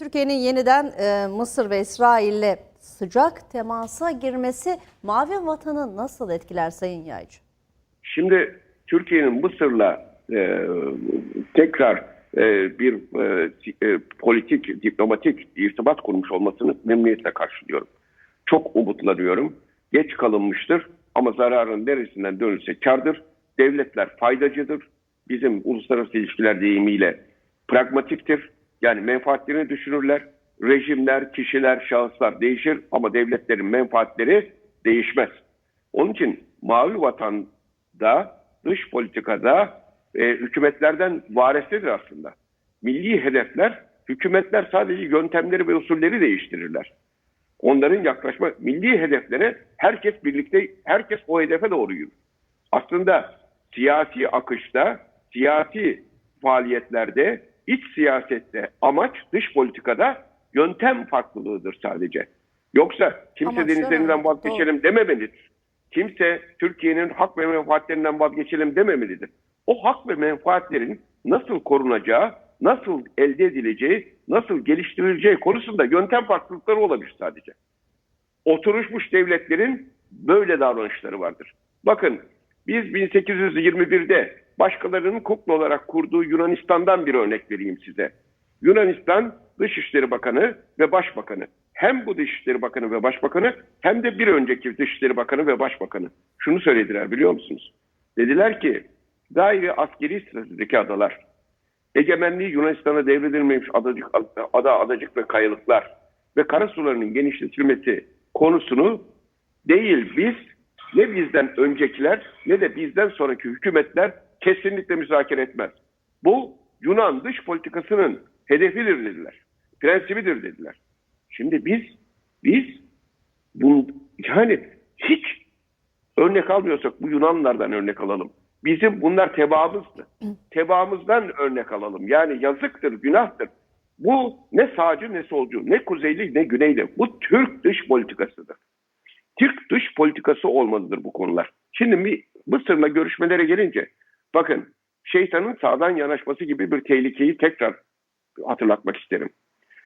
Türkiye'nin yeniden e, Mısır ve İsrail'le sıcak temasa girmesi Mavi Vatan'ı nasıl etkiler Sayın Yaycı? Şimdi Türkiye'nin Mısır'la e, tekrar e, bir e, e, politik, diplomatik irtibat kurmuş olmasını memnuniyetle karşılıyorum. Çok umutlanıyorum. Geç kalınmıştır ama zararın neresinden dönülse kardır. Devletler faydacıdır. Bizim uluslararası ilişkiler deyimiyle pragmatiktir. Yani menfaatlerini düşünürler. Rejimler, kişiler, şahıslar değişir ama devletlerin menfaatleri değişmez. Onun için Mavi Vatan'da dış politikada e, hükümetlerden varesidir aslında. Milli hedefler, hükümetler sadece yöntemleri ve usulleri değiştirirler. Onların yaklaşma, milli hedeflere herkes birlikte, herkes o hedefe doğru yürür. Aslında siyasi akışta, siyasi faaliyetlerde, iç siyasette amaç dış politikada yöntem farklılığıdır sadece. Yoksa kimse Amaçlar denizlerinden vazgeçelim dememelidir. Kimse Türkiye'nin hak ve menfaatlerinden vazgeçelim dememelidir. O hak ve menfaatlerin nasıl korunacağı, nasıl elde edileceği, nasıl geliştirileceği konusunda yöntem farklılıkları olabilir sadece. Oturuşmuş devletlerin böyle davranışları vardır. Bakın biz 1821'de başkalarının kukla olarak kurduğu Yunanistan'dan bir örnek vereyim size. Yunanistan Dışişleri Bakanı ve Başbakanı. Hem bu Dışişleri Bakanı ve Başbakanı hem de bir önceki Dışişleri Bakanı ve Başbakanı. Şunu söylediler biliyor musunuz? Dediler ki gayri askeri stratejideki adalar, egemenliği Yunanistan'a devredilmemiş adacık, ada, adacık ve kayalıklar ve karasularının genişletilmesi konusunu değil biz ne bizden öncekiler ne de bizden sonraki hükümetler kesinlikle müzakere etmez. Bu Yunan dış politikasının hedefidir dediler. Prensibidir dediler. Şimdi biz biz bu yani hiç örnek almıyorsak bu Yunanlardan örnek alalım. Bizim bunlar tebaamızdı. Tebaamızdan örnek alalım. Yani yazıktır, günahtır. Bu ne sağcı ne solcu, ne kuzeyli ne güneyli. Bu Türk dış politikasıdır. Türk dış politikası olmalıdır bu konular. Şimdi bir Mısır'la görüşmelere gelince bakın şeytanın sağdan yanaşması gibi bir tehlikeyi tekrar hatırlatmak isterim.